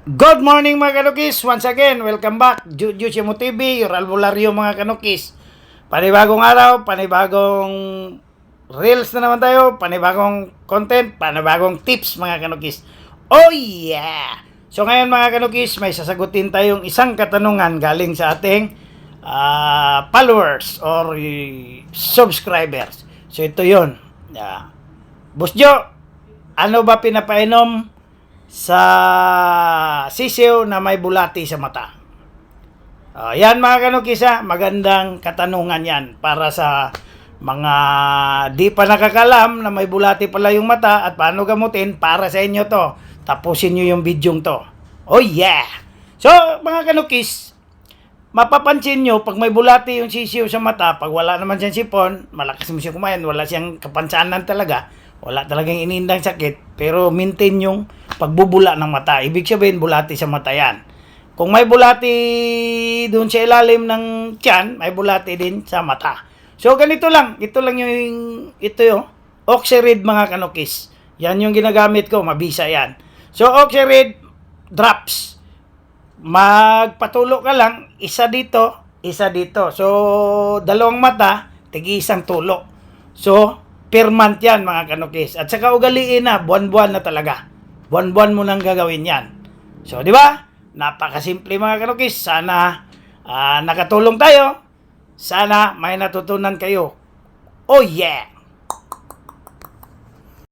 Good morning mga kanukis! Once again, welcome back. Juju Chimo TV, your albularyo mga kanukis. Panibagong araw, panibagong reels na naman tayo, panibagong content, panibagong tips mga kanukis. Oh yeah! So ngayon mga kanukis, may sasagutin tayong isang katanungan galing sa ating ah, followers or eh, subscribers. So ito yun. Yeah. Boss Joe, ano ba pinapainom sa sisiw na may bulati sa mata? Ah, yan mga kanukisa, magandang katanungan yan para sa mga di pa nakakalam na may bulati pala yung mata at paano gamutin para sa inyo to. Tapusin nyo yung video to. Oh yeah! So mga kanukis, mapapansin nyo, pag may bulati yung sisiw sa mata, pag wala naman siyang sipon, malakas mo siya kumain, wala siyang kapansanan talaga, wala talagang inindang sakit, pero maintain yung pagbubula ng mata. Ibig sabihin, bulati sa mata yan. Kung may bulati doon sa ilalim ng tiyan, may bulati din sa mata. So, ganito lang. Ito lang yung, ito yung Oxerid mga kanukis. Yan yung ginagamit ko, mabisa yan. So, Oxerid drops magpatulo ka lang, isa dito, isa dito. So, dalawang mata, tigi isang tulo. So, per month yan mga kanukis. At saka ugaliin na, buwan-buwan na talaga. Buwan-buwan mo nang gagawin yan. So, di ba? Napakasimple mga kanukis. Sana ah, nakatulong tayo. Sana may natutunan kayo. Oh yeah!